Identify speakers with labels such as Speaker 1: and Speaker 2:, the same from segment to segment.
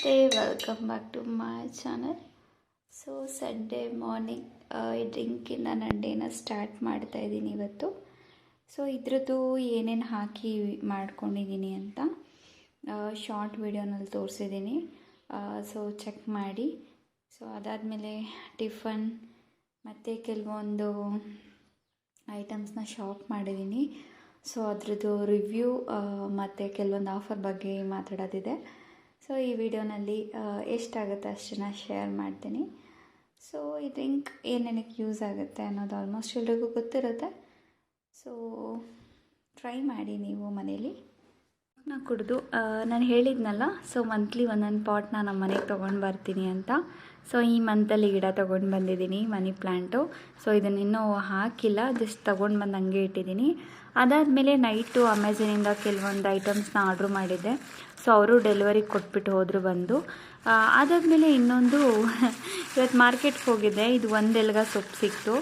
Speaker 1: ನಮಸ್ತೆ welcome back to my channel so Sunday morning ಈ ಡ್ರಿಂಕಿಂದ ನಾನು ಡೇನ ಸ್ಟಾರ್ಟ್ ಮಾಡ್ತಾ ಇದ್ದೀನಿ ಇವತ್ತು. ಸೊ ಇದ್ರದ್ದು ಏನೇನು ಹಾಕಿ ಮಾಡ್ಕೊಂಡಿದ್ದೀನಿ ಅಂತ ಶಾರ್ಟ್ ವಿಡಿಯೋನಲ್ಲಿ ತೋರಿಸಿದ್ದೀನಿ. ಸೊ ಚೆಕ್ ಮಾಡಿ. ಸೊ ಅದಾದಮೇಲೆ ಟಿಫನ್ ಮತ್ತು ಕೆಲವೊಂದು ಐಟಮ್ಸ್ನ ಶಾಪ್ ಮಾಡಿದ್ದೀನಿ. ಸೊ ಅದರದ್ದು ರಿವ್ಯೂ ಮತ್ತು ಕೆಲವೊಂದು ಆಫರ್ ಬಗ್ಗೆ ಮಾತಾಡೋದಿದೆ. ಸೊ ಈ ವಿಡಿಯೋನಲ್ಲಿ ಎಷ್ಟಾಗುತ್ತೆ ಅಷ್ಟನ್ನು ಶೇರ್ ಮಾಡ್ತೀನಿ. ಸೊ ಈ ಡ್ರಿಂಕ್ ಏನೇನಕ್ಕೆ ಯೂಸ್ ಆಗುತ್ತೆ ಅನ್ನೋದು ಆಲ್ಮೋಸ್ಟ್ ಎಲ್ರಿಗೂ ಗೊತ್ತಿರುತ್ತೆ. ಸೊ ಟ್ರೈ ಮಾಡಿ ನೀವು ಮನೇಲಿ. ನಾ ಕುಡಿದು ನಾನು ಹೇಳಿದ್ನಲ್ಲ ಸೊ ಮಂತ್ಲಿ ಒಂದೊಂದು ಪಾಟ್ನ ನಮ್ಮ ಮನೆಗೆ ತೊಗೊಂಡು ಬರ್ತೀನಿ ಅಂತ. ಸೊ ಈ ಮಂತಲ್ಲಿ ಗಿಡ ತೊಗೊಂಡು ಬಂದಿದ್ದೀನಿ, ಮನಿ ಪ್ಲ್ಯಾಂಟು ಸೊ ಇದನ್ನ ಇನ್ನೂ ಹಾಕಿಲ್ಲ ಜಸ್ಟ್ ತೊಗೊಂಡು ಬಂದು ಹಂಗೆ ಇಟ್ಟಿದ್ದೀನಿ. ಅದಾದಮೇಲೆ ನೈಟು ಅಮೆಝಾನಿಂದ ಕೆಲವೊಂದು ಐಟಮ್ಸ್ನ ಆರ್ಡ್ರ್ ಮಾಡಿದ್ದೆ. ಸೊ ಅವರು ಡೆಲಿವರಿ ಕೊಟ್ಬಿಟ್ಟು ಹೋದರು ಬಂದು. ಅದಾದಮೇಲೆ ಇನ್ನೊಂದು ಇವತ್ತು ಮಾರ್ಕೆಟ್ಗೆ ಹೋಗಿದ್ದೆ. ಇದು ಒಂದೆಲ್ಗ ಸೊಪ್ಪು ಸಿಕ್ತು.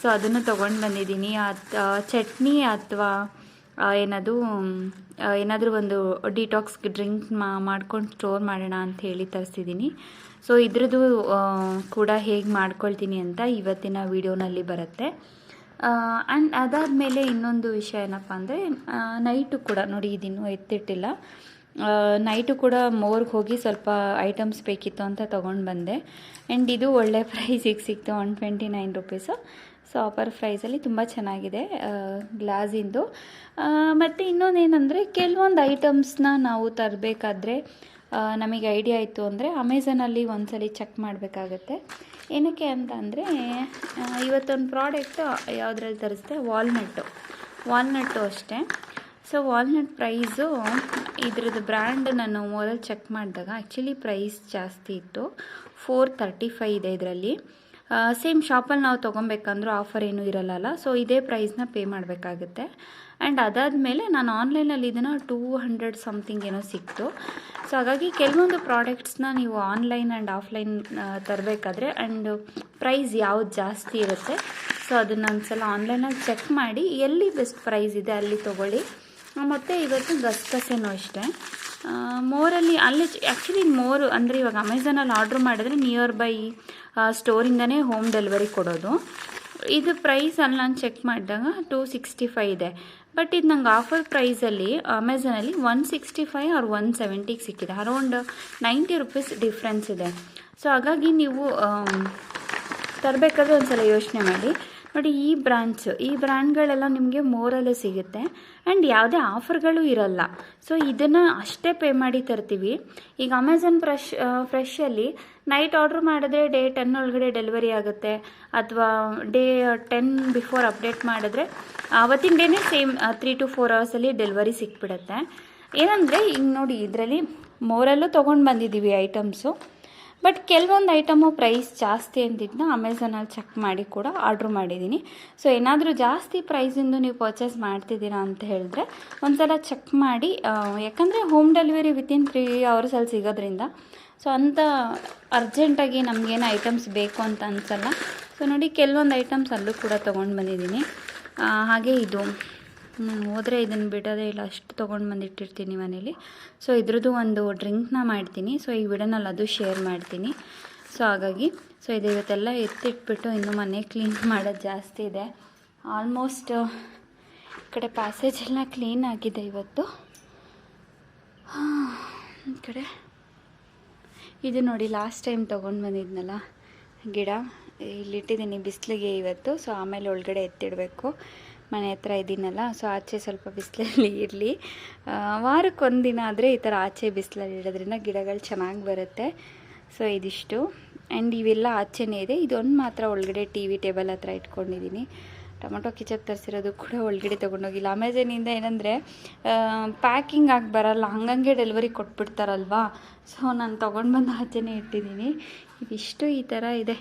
Speaker 1: ಸೊ ಅದನ್ನು ತೊಗೊಂಡು ಬಂದಿದ್ದೀನಿ. ಅತ್ ಚಟ್ನಿ ಅಥವಾ ಏನದು ಏನಾದರೂ ಒಂದು ಡಿಟಾಕ್ಸ್ ಡ್ರಿಂಕ್ ಮಾಡ್ಕೊಂಡು ಸ್ಟೋರ್ ಮಾಡೋಣ ಅಂತ ಹೇಳಿ ತರಿಸಿದ್ದೀನಿ ಸೊ ಇದ್ರದ್ದು ಕೂಡ ಹೇಗೆ ಮಾಡ್ಕೊಳ್ತೀನಿ ಅಂತ ಇವತ್ತಿನ ವಿಡಿಯೋನಲ್ಲಿ ಬರುತ್ತೆ. ಆ್ಯಂಡ್ ಅದಾದಮೇಲೆ ಇನ್ನೊಂದು ವಿಷಯ ಏನಪ್ಪ ಅಂದರೆ ನೈಟು ಕೂಡ ನೋಡಿ ಇದಿನ್ನೂ ಎತ್ತಿಟ್ಟಿಲ್ಲ. ನೈಟು ಕೂಡ ಮೋರ್ಗೆ ಹೋಗಿ ಸ್ವಲ್ಪ ಐಟಮ್ಸ್ ಬೇಕಿತ್ತು ಅಂತ ತೊಗೊಂಡು ಬಂದೆ. ಆ್ಯಂಡ್ ಇದು ಒಳ್ಳೆ ಪ್ರೈಸಿಗೆ ಸಿಕ್ತು one twenty nine rupees so offer ಪ್ರೈಸಲ್ಲಿ ತುಂಬ ಚೆನ್ನಾಗಿದೆ ಗ್ಲಾಸಿಂದು. ಮತ್ತು ಇನ್ನೊಂದೇನೆಂದರೆ ಕೆಲವೊಂದು ಐಟಮ್ಸ್ನ ನಾವು ತರಬೇಕಾದ್ರೆ ನಮಗೆ ಐಡಿಯಾ ಇತ್ತು ಅಂದರೆ ಅಮೆಝಾನಲ್ಲಿ ಒಂದ್ಸಲಿ ಚೆಕ್ ಮಾಡಬೇಕಾಗತ್ತೆ. ಏನಕ್ಕೆ ಅಂತ ಅಂದರೆ ಇವತ್ತೊಂದು ಪ್ರಾಡಕ್ಟು ಯಾವುದ್ರಲ್ಲಿ ತರಿಸ್ದೆ? ವಾಲ್ನಟ್ಟು. ವಾಲ್ನಟ್ಟು ಅಷ್ಟೇ. ಸೊ, ವಾಲ್ನಟ್ ಪ್ರೈಸು ಇದ್ರದ್ದು ಬ್ರ್ಯಾಂಡ್ ನಾನು ಮೊದಲು ಚೆಕ್ ಮಾಡಿದಾಗ ಆ್ಯಕ್ಚುಲಿ ಪ್ರೈಸ್ ಜಾಸ್ತಿ ಇತ್ತು. ಫೋರ್ ತರ್ಟಿ ಫೈ ಇದೆ ಇದರಲ್ಲಿ. ಸೇಮ್ ಶಾಪಲ್ಲಿ ನಾವು ತೊಗೊಬೇಕಂದ್ರೂ ಆಫರ್ ಏನೂ ಇರಲ್ಲ ಸೊ ಇದೇ ಪ್ರೈಸ್ನ ಪೇ ಮಾಡಬೇಕಾಗುತ್ತೆ. ಆ್ಯಂಡ್ ಅದಾದಮೇಲೆ ನಾನು ಆನ್ಲೈನಲ್ಲಿ ಇದನ್ನು ಟೂ ಹಂಡ್ರೆಡ್ ಸಮಥಿಂಗ್ ಏನೋ ಸಿಕ್ತು. ಸೊ ಹಾಗಾಗಿ ಕೆಲವೊಂದು ಪ್ರಾಡಕ್ಟ್ಸ್ನ ನೀವು ಆನ್ಲೈನ್ ಆ್ಯಂಡ್ ಆಫ್ಲೈನ್ ತರಬೇಕಾದ್ರೆ ಆ್ಯಂಡ್ ಪ್ರೈಸ್ ಯಾವ್ದು ಜಾಸ್ತಿ ಇರುತ್ತೆ. ಸೊ ಅದನ್ನು ಒಂದ್ಸಲ ಆನ್ಲೈನಲ್ಲಿ ಚೆಕ್ ಮಾಡಿ ಎಲ್ಲಿ ಬೆಸ್ಟ್ ಪ್ರೈಸ್ ಇದೆ ಅಲ್ಲಿ ತೊಗೊಳ್ಳಿ. ಮತ್ತು ಇವತ್ತು ಗಸಗಸೆನೂ ಅಷ್ಟೇ. ಮೋರಲ್ಲಿ ಅಲ್ಲಿ ಆ್ಯಕ್ಚುಲಿ ಮೋರು ಅಂದರೆ ಇವಾಗ ಅಮೆಝಾನಲ್ಲಿ ಆರ್ಡ್ರ್ ಮಾಡಿದ್ರೆ ನಿಯರ್ ಬೈ ಸ್ಟೋರಿಂದನೇ ಹೋಮ್ ಡೆಲಿವರಿ ಕೊಡೋದು. ಇದು ಪ್ರೈಸ್ ಅಲ್ಲಿ ನಾನು ಚೆಕ್ ಮಾಡಿದಾಗ ಟೂ ಸಿಕ್ಸ್ಟಿ ಫೈವ್ ಇದೆ. ಬಟ್ ಇದು ನಂಗೆ ಆಫರ್ ಪ್ರೈಸಲ್ಲಿ ಅಮೆಝಾನಲ್ಲಿ one sixty five or one ಸೆವೆಂಟಿಗೆ ಸಿಕ್ಕಿದೆ. ಅರೌಂಡ್ ನೈಂಟಿ ರುಪೀಸ್ ಡಿಫ್ರೆನ್ಸ್ ಇದೆ. ಸೊ ಹಾಗಾಗಿ ನೀವು ತರಬೇಕಾದ್ರೆ ಒಂದು ಸಲ ಯೋಚನೆ ಮಾಡಿ. ನೋಡಿ, ಈ ಬ್ರ್ಯಾಂಚ್ ಈ ಬ್ರ್ಯಾಂಡ್ಗಳೆಲ್ಲ ನಿಮಗೆ ಮೋರಲ್ಲೇ ಸಿಗುತ್ತೆ. ಆ್ಯಂಡ್ ಯಾವುದೇ ಆಫರ್ಗಳು ಇರಲ್ಲ. ಸೊ ಇದನ್ನು ಅಷ್ಟೇ ಪೇ ಮಾಡಿ ತರ್ತೀವಿ. ಈಗ ಅಮೆಝಾನ್ ಫ್ರೆಶ್ ಫ್ರೆಶಲ್ಲಿ ನೈಟ್ ಆರ್ಡ್ರ್ ಮಾಡಿದ್ರೆ ಡೇ ಟೆನ್ ಒಳಗಡೆ ಡೆಲಿವರಿ ಆಗುತ್ತೆ. ಅಥವಾ ಡೇ ಟೆನ್ ಬಿಫೋರ್ ಅಪ್ಡೇಟ್ ಮಾಡಿದ್ರೆ ಅವತ್ತಿನ ಡೇನೇ ಸೇಮ್ ತ್ರೀ ಟು ಫೋರ್ ಅವರ್ಸಲ್ಲಿ ಡೆಲಿವರಿ ಸಿಕ್ಬಿಡುತ್ತೆ. ಏನಂದರೆ, ಈಗ ನೋಡಿ, ಇದರಲ್ಲಿ ಮೋರಲ್ಲೂ ತೊಗೊಂಡು ಬಂದಿದ್ದೀವಿ ಐಟಮ್ಸು ಬಟ್ ಕೆಲವೊಂದು ಐಟಮು ಪ್ರೈಸ್ ಜಾಸ್ತಿ ಅಂತಿದ್ದನ್ನ ಅಮೆಝಾನಲ್ಲಿ ಚೆಕ್ ಮಾಡಿ ಕೂಡ ಆರ್ಡ್ರ್ ಮಾಡಿದ್ದೀನಿ ಸೊ ಏನಾದರೂ ಜಾಸ್ತಿ ಪ್ರೈಸಿಂದು ನೀವು ಪರ್ಚೇಸ್ ಮಾಡ್ತಿದ್ದೀರಾ ಅಂತ ಹೇಳಿದ್ರೆ ಒಂದ್ಸಲ ಚೆಕ್ ಮಾಡಿ ಯಾಕಂದರೆ ಹೋಮ್ ಡೆಲಿವರಿ ವಿತಿನ್ ತ್ರೀ ಅವರ್ಸಲ್ಲಿ ಸಿಗೋದ್ರಿಂದ. ಸೊ ಅಂಥ ಅರ್ಜೆಂಟಾಗಿ ನಮಗೇನು ಐಟಮ್ಸ್ ಬೇಕು ಅಂತ ಅನ್ಸಲ್ಲ. ಸೊ ನೋಡಿ, ಕೆಲವೊಂದು ಐಟಮ್ಸ್ ಅಲ್ಲೂ ಕೂಡ ತೊಗೊಂಡು ಬಂದಿದ್ದೀನಿ ಹಾಗೆ ಇದು. ಹೋದರೆ ಇದನ್ನು ಬಿಡೋದೇ ಇಲ್ಲ, ಅಷ್ಟು ತೊಗೊಂಡು ಬಂದಿಟ್ಟಿರ್ತೀನಿ ಮನೇಲಿ. ಸೊ ಇದ್ರದ್ದು ಒಂದು ಡ್ರಿಂಕ್ನ ಮಾಡ್ತೀನಿ. ಸೊ ಈ ವಿಡಿಯೋನಲ್ಲಿ ಅದು ಶೇರ್ ಮಾಡ್ತೀನಿ. ಸೊ ಹಾಗಾಗಿ ಸೊ ಇದು ಇವತ್ತೆಲ್ಲ ಎತ್ತಿಟ್ಬಿಟ್ಟು ಇನ್ನು ಮನೆ ಕ್ಲೀನ್ ಮಾಡೋದು ಜಾಸ್ತಿ ಇದೆ. ಆಲ್ಮೋಸ್ಟ್ ಈ ಕಡೆ ಪ್ಯಾಸೇಜ್ ಎಲ್ಲ ಕ್ಲೀನ್ ಆಗಿದೆ ಇವತ್ತು. ಈ ಕಡೆ. ಇದು ನೋಡಿ ಲಾಸ್ಟ್ ಟೈಮ್ ತೊಗೊಂಡು ಬಂದಿದ್ನಲ್ಲ ಗಿಡ. ಇಲ್ಲಿಟ್ಟಿದ್ದೀನಿ ಬಿಸಿಲಿಗೆ ಇವತ್ತು. ಸೊ ಆಮೇಲೆ ಒಳಗಡೆ ಎತ್ತಿಡಬೇಕು. ಮನೆ ಹತ್ರ ಇದ್ದೀನಲ್ಲ ಸೊ ಆಚೆ ಸ್ವಲ್ಪ ಬಿಸಿಲಲ್ಲಿ ಇರಲಿ. ವಾರಕ್ಕೆ ಆದರೆ ಈ ಥರ ಆಚೆ ಬಿಸಿಲಲ್ಲಿ ಇಡೋದ್ರಿಂದ ಗಿಡಗಳು ಚೆನ್ನಾಗಿ ಬರುತ್ತೆ. ಸೊ ಇದಿಷ್ಟು. ಆ್ಯಂಡ್ ಇವೆಲ್ಲ ಆಚೆನೇ ಇದೆ. ಇದೊಂದು ಮಾತ್ರ ಒಳಗಡೆ ಟಿ ವಿ ಟೇಬಲ್ ಹತ್ರ ಇಟ್ಕೊಂಡಿದ್ದೀನಿ ಟೊಮೊಟೊ ಕಿಚಪ್ ತರಿಸಿರೋದು ಕೂಡ ಒಳಗಡೆ ತೊಗೊಂಡೋಗಿಲ್ಲ. ಅಮೆಝಾನಿಂದ ಏನಂದರೆ ಪ್ಯಾಕಿಂಗ್ ಆಗಿ ಬರಲ್ಲ, ಹಂಗಂಗೆ ಡೆಲಿವರಿ ಕೊಟ್ಬಿಡ್ತಾರಲ್ವಾ? ಸೊ ನಾನು ತೊಗೊಂಡು ಬಂದು ಆಚೆನೇ ಇಟ್ಟಿದ್ದೀನಿ ಇದಿಷ್ಟು ಈ ಥರ ಇದೆ.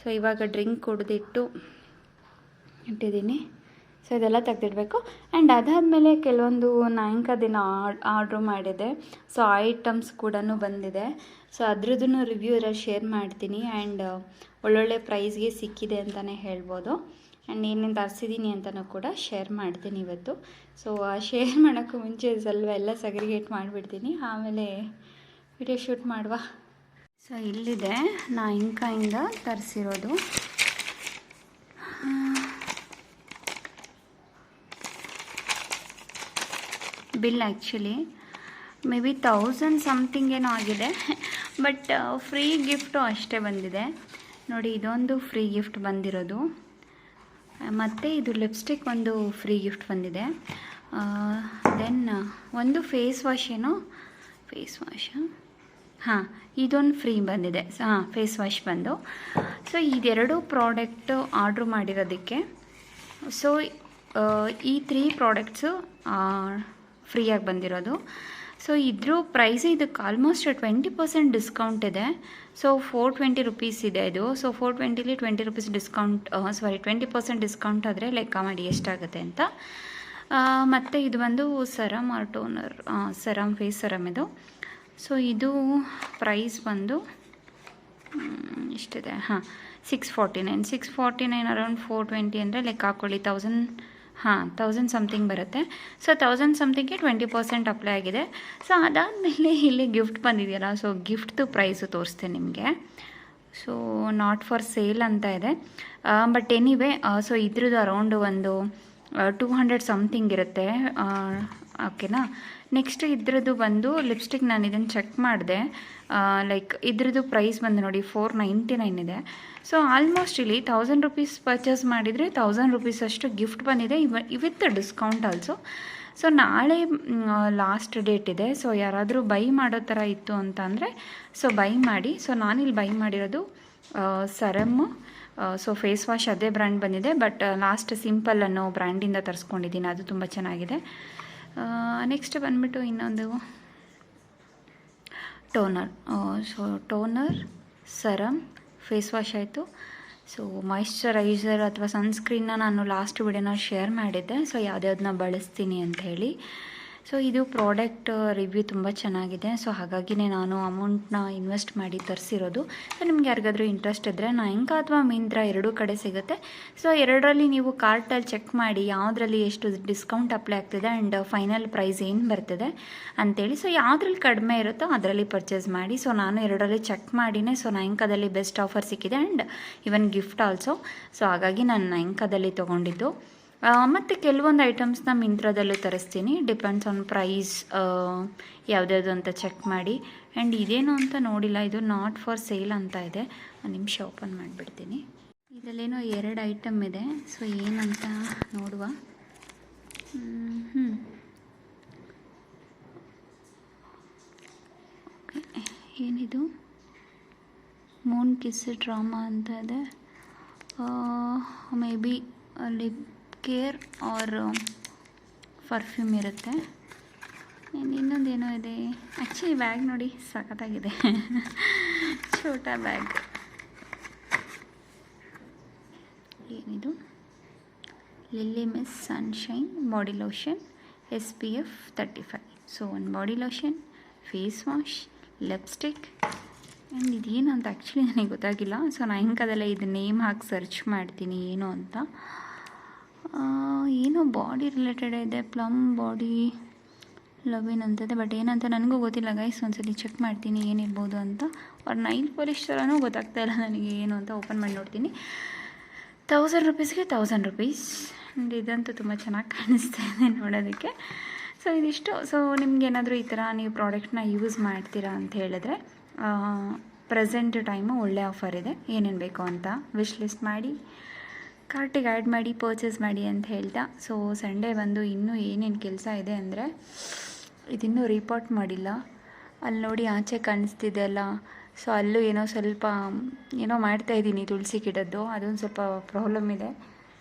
Speaker 1: ಸೊ ಇವಾಗ ಡ್ರಿಂಕ್ ಕುಡಿದಿಟ್ಟು ಇಟ್ಟಿದ್ದೀನಿ ಸೊ ಇದೆಲ್ಲ ತೆಗೆದಿಡಬೇಕು. ಆ್ಯಂಡ್ ಅದಾದಮೇಲೆ ಕೆಲವೊಂದು ನಾಯಂಕ ದಿನ ಆರ್ಡ್ರು ಮಾಡಿದೆ. ಸೊ ಐಟಮ್ಸ್ ಕೂಡ ಬಂದಿದೆ. ಸೊ ಅದ್ರದ್ದು ರಿವ್ಯೂ ಎಲ್ಲ ಶೇರ್ ಮಾಡ್ತೀನಿ. ಆ್ಯಂಡ್ ಒಳ್ಳೊಳ್ಳೆ ಪ್ರೈಸ್ಗೆ ಸಿಕ್ಕಿದೆ ಅಂತಲೇ ಹೇಳ್ಬೋದು. ಆ್ಯಂಡ್ ಏನೇನು ತರಿಸಿದ್ದೀನಿ ಅಂತಲೂ ಕೂಡ ಶೇರ್ ಮಾಡ್ತೀನಿ ಇವತ್ತು. ಸೊ ಶೇರ್ ಮಾಡೋಕ್ಕೂ ಮುಂಚೆ ಸ್ವಲ್ಪ ಎಲ್ಲ ಸಗ್ರಿಗೇಟ್ ಮಾಡಿಬಿಡ್ತೀನಿ. ಆಮೇಲೆ ವಿಡಿಯೋ ಶೂಟ್ ಮಾಡುವ. ಸೊ ಇಲ್ಲಿದೆ ನಾ ಇಂಕಾಯಿಂದ ತರಿಸಿರೋದು. Bill actually maybe thousand something ಏನೋ ಆಗಿದೆ. ಬಟ್ ಫ್ರೀ ಗಿಫ್ಟು ಅಷ್ಟೇ ಬಂದಿದೆ. ನೋಡಿ, ಇದೊಂದು ಫ್ರೀ ಗಿಫ್ಟ್ ಬಂದಿರೋದು. ಮತ್ತು ಇದು ಲಿಪ್ಸ್ಟಿಕ್ ಒಂದು ಫ್ರೀ ಗಿಫ್ಟ್ ಬಂದಿದೆ. ದೆನ್ ಒಂದು ಫೇಸ್ ವಾಶ್ ಏನು? ಫೇಸ್ ವಾಶ್ ಹಾಂ, ಇದೊಂದು ಫ್ರೀ ಬಂದಿದೆ. ಹಾಂ ಫೇಸ್ ವಾಶ್ ಬಂದು. ಸೊ ಇದೆರಡು ಪ್ರಾಡಕ್ಟು ಆರ್ಡ್ರ್ ಮಾಡಿರೋದಕ್ಕೆ. ಸೊ ಈ ತ್ರೀ ಪ್ರಾಡಕ್ಟ್ಸು ಫ್ರೀಯಾಗಿ ಬಂದಿರೋದು. ಸೊ ಇದ್ರ ಪ್ರೈಸ್ ಇದಕ್ಕೆ ಆಲ್ಮೋಸ್ಟ್ ಟ್ವೆಂಟಿ ಪರ್ಸೆಂಟ್ ಡಿಸ್ಕೌಂಟ್ ಇದೆ. ಸೊ ಫೋರ್ ಟ್ವೆಂಟಿ ರುಪೀಸ್ ಇದೆ ಇದು. So four ಟ್ವೆಂಟಿಲಿ twenty rupees discount sorry twenty percent discount ಆದರೆ ಲೆಕ್ಕ ಮಾಡಿ ಎಷ್ಟಾಗುತ್ತೆ ಅಂತ. ಮತ್ತು ಇದು ಬಂದು serum or toner serum, face serum ಇದು. ಸೊ ಇದು ಪ್ರೈಸ್ ಬಂದು ಇಷ್ಟಿದೆ. ಹಾಂ six forty nine six forty nine around four twenty ಅಂದರೆ ಲೆಕ್ಕ ಹಾಕ್ಕೊಳ್ಳಿ ತೌಸಂಡ್ ಹಾಂ ತೌಸಂಡ್ ಸಮಥಿಂಗ್ ಬರುತ್ತೆ. ಸೊ ತೌಸಂಡ್ ಸಮಥಿಂಗ್ಗೆ ಟ್ವೆಂಟಿ ಪರ್ಸೆಂಟ್ ಅಪ್ಲೈ ಆಗಿದೆ. ಸೊ ಅದಾದಮೇಲೆ ಇಲ್ಲಿ ಗಿಫ್ಟ್ ಬಂದಿದೆಯಲ್ಲ ಸೊ ಗಿಫ್ಟ್ದು ಪ್ರೈಸು ತೋರಿಸ್ತೇನೆ ನಿಮಗೆ. ಸೊ ನಾಟ್ ಫಾರ್ ಸೇಲ್ ಅಂತ ಇದೆ. ಬಟ್ ಎನಿವೆ ಸೊ ಇದ್ರದ್ದು ಅರೌಂಡ್ ಒಂದು ಟೂ ಹಂಡ್ರೆಡ್ ಸಮಥಿಂಗ್ ಇರುತ್ತೆ. ಓಕೆನಾ? ನೆಕ್ಸ್ಟ್ ಇದ್ರದ್ದು ಬಂದು ಲಿಪ್ಸ್ಟಿಕ್ ನಾನು ಇದನ್ನು ಚೆಕ್ ಮಾಡಿದೆ. ಲೈಕ್ ಇದ್ರದ್ದು ಪ್ರೈಸ್ ಬಂದು ನೋಡಿ ಫೋರ್ ನೈಂಟಿ ನೈನ್ ಇದೆ. ಸೊ ಆಲ್ಮೋಸ್ಟ್ ಇಲ್ಲಿ ತೌಸಂಡ್ ರುಪೀಸ್ ಪರ್ಚೇಸ್ ಮಾಡಿದರೆ ತೌಸಂಡ್ ರುಪೀಸ್ ಅಷ್ಟು ಗಿಫ್ಟ್ ಬಂದಿದೆ. ಇವ ವಿತ್ ಡಿಸ್ಕೌಂಟ್ ಆಲ್ಸೋ ಸೊ ನಾಳೆ ಲಾಸ್ಟ್ ಡೇಟ್ ಇದೆ. ಸೊ ಯಾರಾದರೂ ಬೈ ಮಾಡೋ ಥರ ಇತ್ತು ಅಂತ ಅಂದರೆ ಸೊ ಬೈ ಮಾಡಿ. ಸೊ ನಾನಿಲ್ಲಿ ಬೈ ಮಾಡಿರೋದು ಸರಮ್. ಸೊ ಫೇಸ್ ವಾಶ್ ಅದೇ ಬ್ರ್ಯಾಂಡ್ ಬಂದಿದೆ. ಬಟ್ ಲಾಸ್ಟ್ ಸಿಂಪಲ್ ಅನ್ನೋ ಬ್ರ್ಯಾಂಡಿಂದ ತರಿಸ್ಕೊಂಡಿದ್ದೀನಿ. ಅದು ತುಂಬ ಚೆನ್ನಾಗಿದೆ. ನೆಕ್ಸ್ಟ್ ಬಂದ್ಬಿಟ್ಟು ಇನ್ನೊಂದು toner so toner serum face wash ಆಯಿತು. ಸೊ ಮಾಯಿಶ್ಚರೈಸರ್ ಅಥವಾ ಸನ್ಸ್ಕ್ರೀನ್ನ ನಾನು ಲಾಸ್ಟ್ ವಿಡಿಯೋನ ಶೇರ್ ಮಾಡಿದ್ದೆ. ಸೊ ಯಾವ್ದ್ಯಾವ್ದನ್ನ ಬಳಸ್ತೀನಿ ಅಂತ ಹೇಳಿ. ಸೊ ಇದು ಪ್ರಾಡಕ್ಟ್ ರಿವ್ಯೂ ತುಂಬ ಚೆನ್ನಾಗಿದೆ. ಸೊ ಹಾಗಾಗಿನೇ ನಾನು ಅಮೌಂಟ್ನ ಇನ್ವೆಸ್ಟ್ ಮಾಡಿ ತರಿಸಿರೋದು. ಸೊ ನಿಮ್ಗೆ ಯಾರಿಗಾದ್ರೂ ಇಂಟ್ರೆಸ್ಟ್ ಇದ್ದರೆ ನಯಂಕಾ ಅಥವಾ ಮಿಂತ್ರ ಎರಡೂ ಕಡೆ ಸಿಗುತ್ತೆ. ಸೊ ಎರಡರಲ್ಲಿ ನೀವು ಕಾರ್ಟಲ್ಲಿ ಚೆಕ್ ಮಾಡಿ ಯಾವುದರಲ್ಲಿ ಎಷ್ಟು ಡಿಸ್ಕೌಂಟ್ ಅಪ್ಲೈ ಆಗ್ತಿದೆ ಆ್ಯಂಡ್ ಫೈನಲ್ ಪ್ರೈಸ್ ಏನು ಬರ್ತಿದೆ ಅಂತೇಳಿ. ಸೊ ಯಾವುದ್ರಲ್ಲಿ ಕಡಿಮೆ ಇರುತ್ತೋ ಅದರಲ್ಲಿ ಪರ್ಚೇಸ್ ಮಾಡಿ. ಸೊ ನಾನು ಎರಡರಲ್ಲಿ ಚೆಕ್ ಮಾಡಿನೇ ಸೊ ನೈಂಕಾದಲ್ಲಿ ಬೆಸ್ಟ್ ಆಫರ್ ಸಿಕ್ಕಿದೆ and even gift also so ಹಾಗಾಗಿ ನಾನು ನಯಂಕದಲ್ಲಿ ತೊಗೊಂಡಿದ್ದು? ಮತ್ತು ಕೆಲವೊಂದು ಐಟಮ್ಸ್ನ ಮಿಂತ್ರದಲ್ಲೂ ತರಿಸ್ತೀನಿ. ಡಿಪೆಂಡ್ಸ್ ಆನ್ ಪ್ರೈಸ್ ಯಾವುದ್ಯಾವುದು ಅಂತ ಚೆಕ್ ಮಾಡಿ. ಆ್ಯಂಡ್ ಇದೇನು ಅಂತ ನೋಡಿಲ್ಲ. ಇದು ನಾಟ್ ಫಾರ್ ಸೇಲ್ ಅಂತ ಇದೆ. ನಿಮಿಷ ಓಪನ್ ಮಾಡಿಬಿಡ್ತೀನಿ. ಇದರಲ್ಲೇನೋ ಎರಡು ಐಟಮ್ ಇದೆ. ಸೊ ಏನಂತ ನೋಡುವ. ಹ್ಞೂ ಏನಿದು? ಮೂನ್ ಕಿಸ್ ಡ್ರಾಮಾ ಅಂತ ಇದೆ. Maybe lip care or perfume ಇರುತ್ತೆ. ಇನ್ನೊಂದು ಏನೋ ಇದೆ. ಆ್ಯಕ್ಚುಲಿ ಬ್ಯಾಗ್ ನೋಡಿ, ಸಖತ್ತಾಗಿದೆ. ಛೋಟ ಬ್ಯಾಗ್. ಏನಿದು? Lily Miss Sunshine body lotion S P F thirty five. So, ಒಂದು body lotion, face wash, lipstick. And ಇದೇನು ಅಂತ ಆ್ಯಕ್ಚುಲಿ ನನಗೆ ಗೊತ್ತಾಗಿಲ್ಲ. ಸೊ ನಾನು ಹೆಂಗದೆಲ್ಲ ಇದು ನೇಮ್ ಹಾಕಿ ಸರ್ಚ್ ಮಾಡ್ತೀನಿ, ಏನು ಅಂತ. ಏನೋ ಬಾಡಿ ರಿಲೇಟೆಡ್ ಇದೆ ಪ್ಲಮ್ ಬಾಡಿ ಲವಿನ್ ಅಂತದೆ ಬಟ್ ಏನಂತ ನನಗೂ ಗೊತ್ತಿಲ್ಲ ಗೈಸ್ ಒಂದ್ಸಲಿ ಚೆಕ್ ಮಾಡ್ತೀನಿ ಏನಿರ್ಬೋದು ಅಂತ. ಅವ್ರ ನೈಲ್ ಪಾಲಿಶ್ ಥರನೂ ಗೊತ್ತಾಗ್ತಾ ಇಲ್ಲ ನನಗೆ ಏನು ಅಂತ ಓಪನ್ ಮಾಡಿ ನೋಡ್ತೀನಿ. ತೌಸಂಡ್ ರುಪೀಸ್ಗೆ ತೌಸಂಡ್ ರುಪೀಸ್ ಆ್ಯಂಡ್ ಇದಂತೂ ತುಂಬ ಚೆನ್ನಾಗಿ ಕಾಣಿಸ್ತಾ ಇದೆ ನೋಡೋದಕ್ಕೆ. ಸೊ ಇದಿಷ್ಟು. ಸೊ ನಿಮ್ಗೆ ಏನಾದರೂ ಈ ಥರ ನೀವು ಪ್ರಾಡಕ್ಟ್ನ ಯೂಸ್ ಮಾಡ್ತೀರಾ ಅಂತ ಹೇಳಿದ್ರೆ ಪ್ರೆಸೆಂಟ್ ಟೈಮು ಒಳ್ಳೆ ಆಫರ್ ಇದೆ. ಏನೇನು ಬೇಕು ಅಂತ ವಿಶ್ ಲಿಸ್ಟ್ ಮಾಡಿ. ಕಾರ್ಟಿಗೆ ಆ್ಯಡ್ ಮಾಡಿ ಪರ್ಚೇಸ್ ಮಾಡಿ ಅಂತ ಹೇಳ್ತಾ. ಸೊ ಸಂಡೇ ಬಂದು ಇನ್ನೂ ಏನೇನು ಕೆಲಸ ಇದೆ ಅಂದರೆ, ಇದಿನ್ನೂ ರಿಪೋರ್ಟ್ ಮಾಡಿಲ್ಲ. ಅಲ್ಲಿ ನೋಡಿ ಆಚೆ ಕಾಣಿಸ್ತಿದೆ ಅಲ್ಲ. ಸೊ ಅಲ್ಲೂ ಏನೋ ಸ್ವಲ್ಪ, ಏನೋ ಮಾಡ್ತಾ ಇದ್ದೀನಿ ತುಳಸಿ ಗಿಡದ್ದು. ಅದೊಂದು ಸ್ವಲ್ಪ ಪ್ರಾಬ್ಲಮ್ ಇದೆ.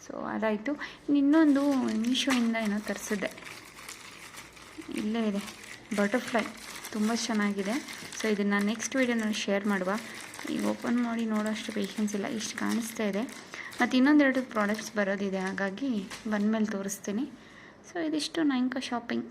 Speaker 1: ಸೊ ಅದಾಯಿತು. ಇನ್ನೊಂದು ಮೀಶೋಯಿಂದ ಏನೋ ತರಿಸಿದ್ದೆ ಇಲ್ಲೇ ಇದೆ. ಬಟರ್ಫ್ಲೈ ತುಂಬ ಚೆನ್ನಾಗಿದೆ. ಸೊ ಇದನ್ನು ನೆಕ್ಸ್ಟ್ ವೀಡಿಯೋನಲ್ಲಿ ಶೇರ್ ಮಾಡುವ. ಈಗ ಓಪನ್ ಮಾಡಿ ನೋಡೋಷ್ಟು ಪೇಷನ್ಸ್ ಇಲ್ಲ. ಇಷ್ಟು ಕಾಣಿಸ್ತಾ ಇದೆ. ಮತ್ತು ಇನ್ನೊಂದೆರಡು ಪ್ರಾಡಕ್ಟ್ಸ್ ಬರೋದಿದೆ ಹಾಗಾಗಿ ಬಂದಮೇಲೆ ತೋರಿಸ್ತೀನಿ. ಸೊ ಇದಿಷ್ಟು ನೈಂಕ ಶಾಪಿಂಗ್